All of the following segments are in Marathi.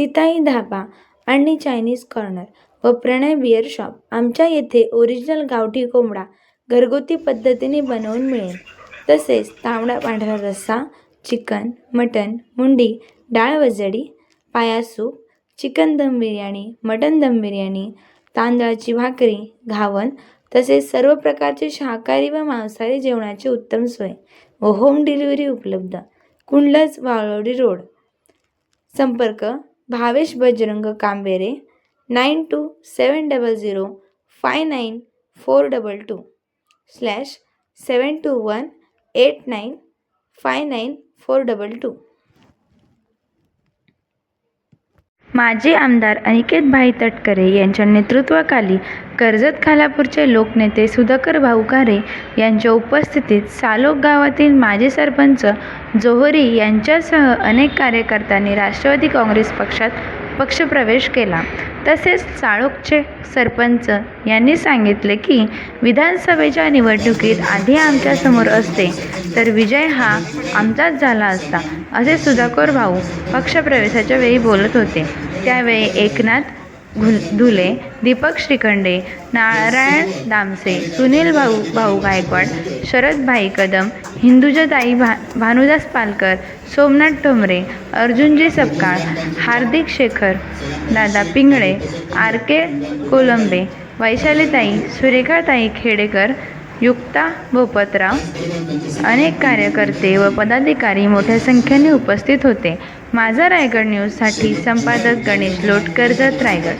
सीताई धाबा आणि चायनीज कॉर्नर व प्रणय बिअर शॉप आमच्या येथे ओरिजिनल गावठी कोंबडा घरगुती पद्धतीने बनवून मिळेल. तसेच तांबडा पांढरा रस्सा चिकन मटन मुंडी डाळ वजडी पाया सूप चिकन दम बिर्याणी मटन दम बिर्याणी तांदळाची भाकरी घावन तसेच सर्व प्रकारचे शाकाहारी व मांसाहारी जेवणाची उत्तम सोय व होम डिलिव्हरी उपलब्ध. कुंडलज वाळवडी रोड. संपर्क Bhavesh Bajrang Kambere nine two seven double zero five nine four double two slash seven two one eight nine five nine four double two. माजी आमदार अनिकेतभाई तटकरे यांच्या नेतृत्वाखाली कर्जत खालापूरचे लोकनेते सुधाकर भाऊकारे यांच्या उपस्थितीत सालोक गावातील माजी सरपंच जोहरी यांच्यासह अनेक कार्यकर्त्यांनी राष्ट्रवादी काँग्रेस पक्षात पक्षप्रवेश केला. तसेच साळोकचे सरपंच यांनी सांगितले की विधानसभेच्या निवडणुकीत आधी आमच्यासमोर असते तर विजय हा आमचाच झाला असता असे सुधाकर भाऊ पक्षप्रवेशाच्या वेळी बोलत होते. त्यावेळी एकनाथ घुल धुले दीपक श्रीखंडे नारायण दामसे सुनील भाऊ भाऊ गायकवाड शरदभाई कदम हिंदुजाताई भा भानुदास पालकर सोमनाथ ठोंबरे अर्जुनजी सपकाळ हार्दिक शेखर दादा पिंगळे आर के कोलंबे वैशालीताई सुरेखाताई खेडेकर युक्ता भोपतराव अनेक कार्यकर्ते व पदाधिकारी मोठ्या संख्येने उपस्थित होते. माझा रायगड न्यूजसाठी संपादक गणेश लोट कर्जत रायगड.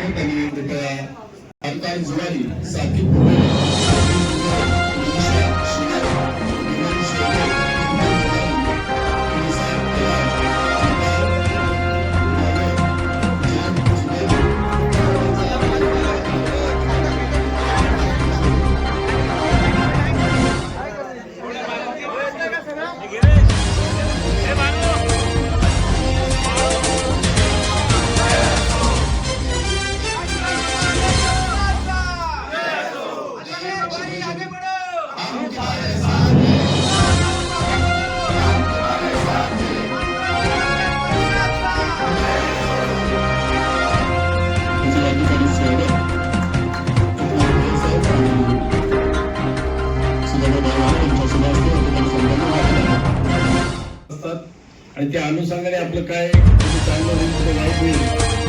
आणि त्या अनुषंगाने आपलं काय चांगलं होईल कुठे वाईट होईल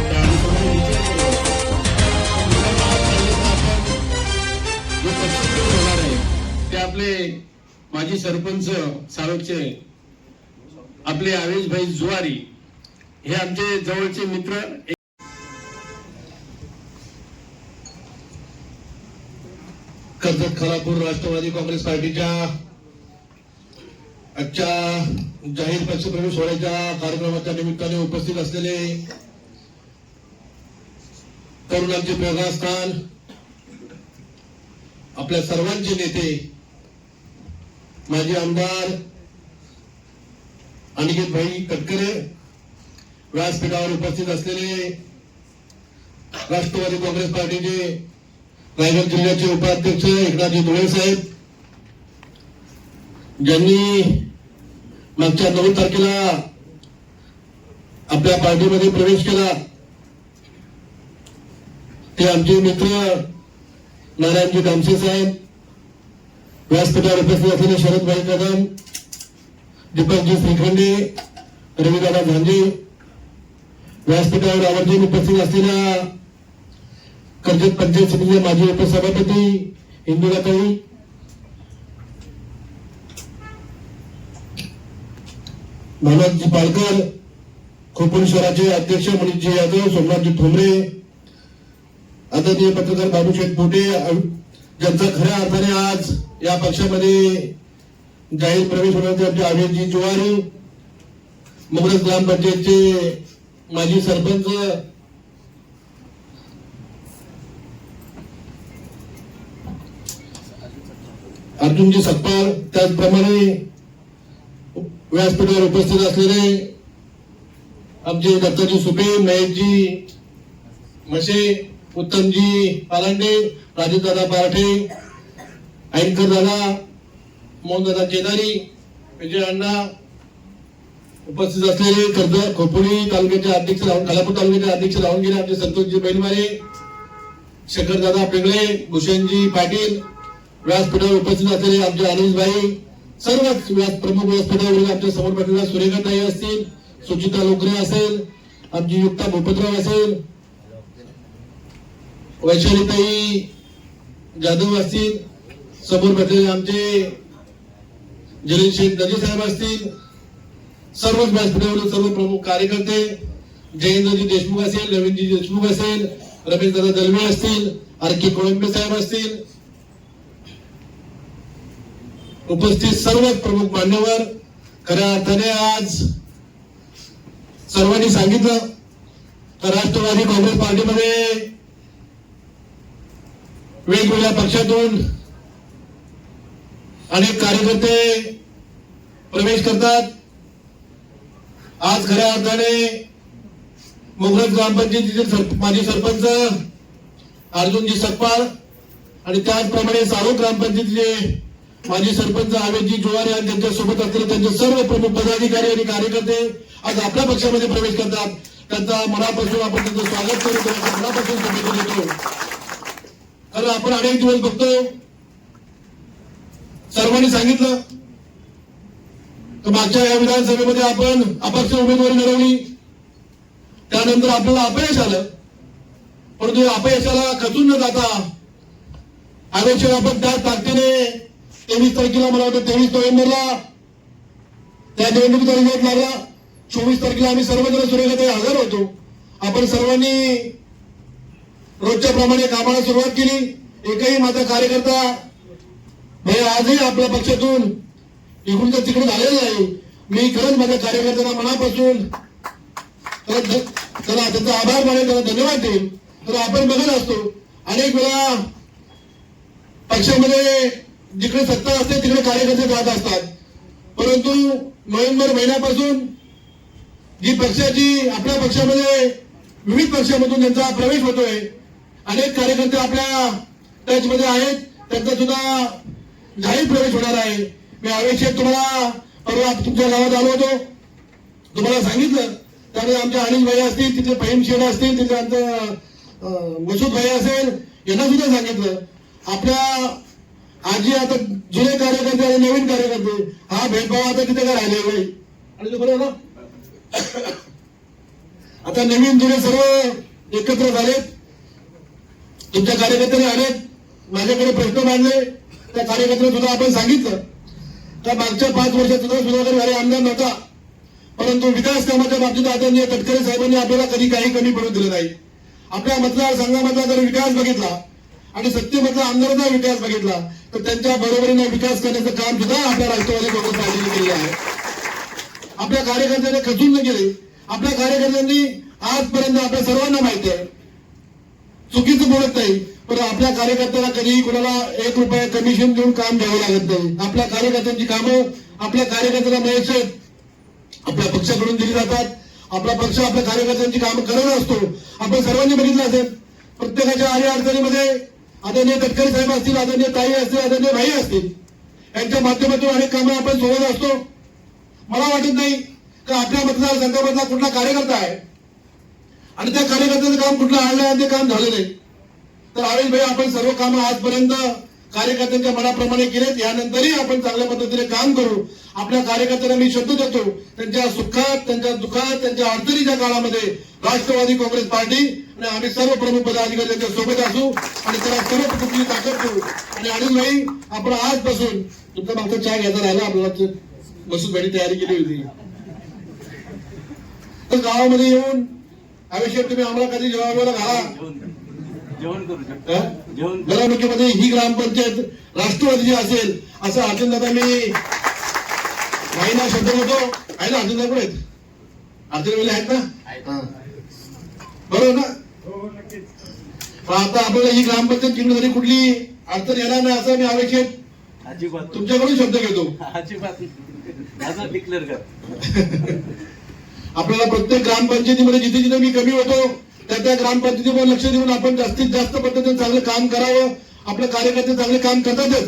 त्या अनुषंगाने विचार करू होणार आहे ते आपले माजी सरपंच साळोखचे आपले आवेश भाई जुवारी हे आमचे जवळचे मित्र कर्जत खालापूर राष्ट्रवादी काँग्रेस पार्टीच्या आजच्या जाहीर पक्षप्रवेश सोहळ्याच्या कार्यक्रमाच्या निमित्ताने उपस्थित असलेले तरुणांचे प्रेरणास्थान आपल्या सर्वांचे नेते माजी आमदार अनिकेत भाई कटकरे व्यासपीठावर उपस्थित असलेले राष्ट्रवादी काँग्रेस पार्टीचे रायगड जिल्ह्याचे उपाध्यक्ष एकनाथजी धुळे साहेब ज्यांनी मागच्या नऊ तारखेला आपल्या पार्टीमध्ये प्रवेश केला. ते आमचे मित्र नारायणजी कामसे साहेब व्यासपीठावर उपस्थित असलेले शरदभाई कदम दीपकजी श्रीखंडे रविदादा झांजे व्यासपीठावर आवर्जून उपस्थित असलेल्या कर्जत पंचायत समितीचे माजी उपसभापती इंदुराताई भावनाथजी पालकर खोपोली शहराचे अध्यक्ष मनीषजी यादव सोमनाथजी ठोंबरे आदरणीय पत्रकार बाबूशेठ पोटे ज्यांचा खऱ्या अर्थाने आज या पक्षामध्ये जाहीर प्रवेश होण्याचे आमचे आवेशजी जुवारी मुगरज ग्रामपंचायतचे माजी सरपंच अर्जुनजी सकपाळ त्याचप्रमाणे व्यासपीठावर उपस्थित असलेले आमचे दत्ताजी सुपे महेशजी मशे उत्तमजी पालांडे राजीवदादा पारठे ऐनकर दादा मोहनदादा केदारी विजय अण्णा उपस्थित असलेले कर्ज खोपोली तालुक्याचे अध्यक्ष राहून खालापूर तालुक्याचे अध्यक्ष राहून गेले आमचे संतोषजी बैलमारे शंकरदादा पेंगळे भूषणजी पाटील व्यासपीठावर उपस्थित असलेले आमचे अनिलभाई सर्वच व्यास प्रमुख व्यासपीठावरील आमच्यासमोर बसलेल्या सुरेखाताई असतील सुचिता लोकरे असेल आमची युक्ता भूपतराव असेल वैशालीताई जाधव असतील समोर बसलेले आमचे जलील शेख दजी साहेब असतील सर्वच व्यासपीठावरील सर्व प्रमुख कार्यकर्ते जयेंद्रजी देशमुख असेल नवीनजी देशमुख असेल रमेश दादा दलवे असतील आर के कोळंबे साहेब असतील उपस्थित सर्वच प्रमुख मान्यवर खऱ्या अर्थाने आज सर्वांनी सांगितलं तर राष्ट्रवादी काँग्रेस पार्टीमध्ये वेगवेगळ्या पक्षातून अनेक कार्यकर्ते प्रवेश करतात. आज खऱ्या अर्थाने मोगरज ग्रामपंचायतीचे माजी सरपंच अर्जुनजी सकपाळ आणि त्याचप्रमाणे साहू ग्रामपंचायतीचे माजी सरपंच आवेदजी जोवारे आणि त्यांच्यासोबत असलेले त्यांचे सर्व प्रमुख पदाधिकारी आणि कार्यकर्ते आज आपल्या पक्षामध्ये प्रवेश करतात. त्यांचा मनापासून आपण त्यांचं स्वागत करू त्यांच्या मनापासून शुभेच्छा देतो. कारण आपण अनेक दिवस बघतो सर्वांनी सांगितलं तर मागच्या या विधानसभेमध्ये आपण अपक्ष उमेदवारी मिळवली. त्यानंतर आपल्याला अपयश आलं. परंतु अपयशाला खचून न जाता आरक्षण आपण त्या ताकदीने तेवीस तारखेला मला वाटतं तेवीस नोव्हेंबरला त्या निवडणुकीचा रिझल्ट लागला चोवीस तारखेला आम्ही सर्वजण सुरेखाताई हजर होतो. आपण सर्वांनी रोजच्या प्रमाणे कामाला सुरुवात केली. एकही माझा कार्यकर्ता म्हणजे आजही आपल्या पक्षातून इकडून तर तिकडून आलेलं नाही. मी खरंच माझ्या कार्यकर्त्यांना मनापासून त्याला त्यांचा आभार मानेल त्याला धन्यवाद देईल तर आपण बघत असतो अनेक वेळा पक्षामध्ये जिकडे सत्ता असते तिकडे कार्यकर्ते जात असतात. परंतु नोव्हेंबर महिन्यापासून जी पक्षाची आपल्या पक्षामध्ये विविध पक्षामधून त्यांचा प्रवेश होतोय. अनेक कार्यकर्ते आपल्या टचमध्ये आहेत त्यांचा सुद्धा जाहीर प्रवेश होणार आहे. मी आवश्यक तुम्हाला परवा तुमच्या गावात आलो होतो. तुम्हाला सांगितलं त्यामध्ये आमच्या अनिल भाई असतील तिथले फहीम शेड असतील तिथले आमचं अं, मसूद भाई असेल यांना सुद्धा सांगितलं. आपल्या आजी आता जुने कार्यकर्ते आणि नवीन कार्यकर्ते हा भेदभाव आता तिथे काय राहिलेला नाही? आणि बरोबर? ना आता नवीन जुने सर्व एकत्र झालेत. तुमच्या कार्यकर्त्याने आलेत. माझ्याकडे प्रश्न मांडले. त्या कार्यकर्त्यांना सुद्धा आपण सांगितलं. त्या मागच्या पाच वर्षात सुद्धा सुधाकर झाले आमदार नव्हता. परंतु विकास कामाच्या बाबतीत आदरणीय तटकरे साहेबांनी आपल्याला कधी काही कमी पडू दिलं नाही. आपल्या मतदारसंघामधला जर विकास बघितला आणि सत्तेमधला आमदाराचा विकास बघितला तर त्यांच्या बरोबरीने विकास करण्याचं काम सुद्धा आपल्या राष्ट्रवादी काँग्रेस पार्टीने केलेलं आहे. आपल्या कार्यकर्त्यांनी खचून न गेले. आपल्या कार्यकर्त्यांनी आजपर्यंत आपल्या सर्वांना माहिती आहे. चुकीचं बोलत नाही पण आपल्या कार्यकर्त्याला कधीही कुणाला एक रुपया कमिशन देऊन काम घ्यावं लागत नाही. आपल्या कार्यकर्त्यांची कामं आपल्या कार्यकर्त्याला मिळायचे आपल्या पक्षाकडून दिली जातात. आपला पक्ष आपल्या कार्यकर्त्यांची कामं करत असतो. आपण सर्वांनी बघितलं असेल प्रत्येकाच्या आडी अडचणीमध्ये आदरणीय तटकरे साहेब असतील आदरणीय ताई असतील आदरणीय भाई असतील यांच्या माध्यमातून अनेक कामं आपण सोडत असतो. मला वाटत नाही का आपल्या मतदारसंघामधला कुठला कार्यकर्ता आहे? आणि त्या कार्यकर्त्याचं काम कुठलं आणलं आणि ते काम झालं नाही. तर आवेश भाई आपण सर्व कामं आजपर्यंत कार्यकर्त्यांच्या मनाप्रमाणे केलेत. यानंतरही आपण चांगल्या पद्धतीने काम करू. आपल्या कार्यकर्त्यांना मी शब्द देतो त्यांच्या सुखात त्यांच्या दुःखात त्यांच्या अडचणीच्या काळामध्ये राष्ट्रवादी काँग्रेस पार्टी आणि आम्ही सर्व प्रमुख पदाधिकारी त्यांच्यासोबत असू आणि त्याला सर्व पद्धतीची ताकद देऊ. आणि अनिल भाई आपण आजपासून तुमचा मागचा चहा घ्यायचा राहिला आपल्याला बसून भेटी तयारी केली होती. तर गावामध्ये येऊन आवश्यक तुम्ही आम्हाला कधी जेवायला घाला? जेवण करू शकतो. हं? जेवण बारामतीमध्ये ही ग्रामपंचायत राष्ट्रवादीची असेल असं अर्जुन दादा मी महिना शब्द होतो आहे ना अर्जुन दादा आहेत अर्जुन वेळे आहेत ना? हा. बरोबर ना? पण आता आपल्याला ही ग्रामपंचायत जिंकण्यासाठी कुठली अडचण येणार नाही असं मी आवश्यक अजिबात. तुमच्याकडून शब्द घेतो. अजिबात असं डिक्लेअर कर. आपल्याला प्रत्येक ग्रामपंचायतीमध्ये जिथे जिथे मी कमी होतो त्या त्या ग्रामपंचायतीवर लक्ष देऊन आपण जास्तीत जास्त पद्धतीने चांगलं काम करावं. आपले कार्यकर्ते चांगले काम करतातच.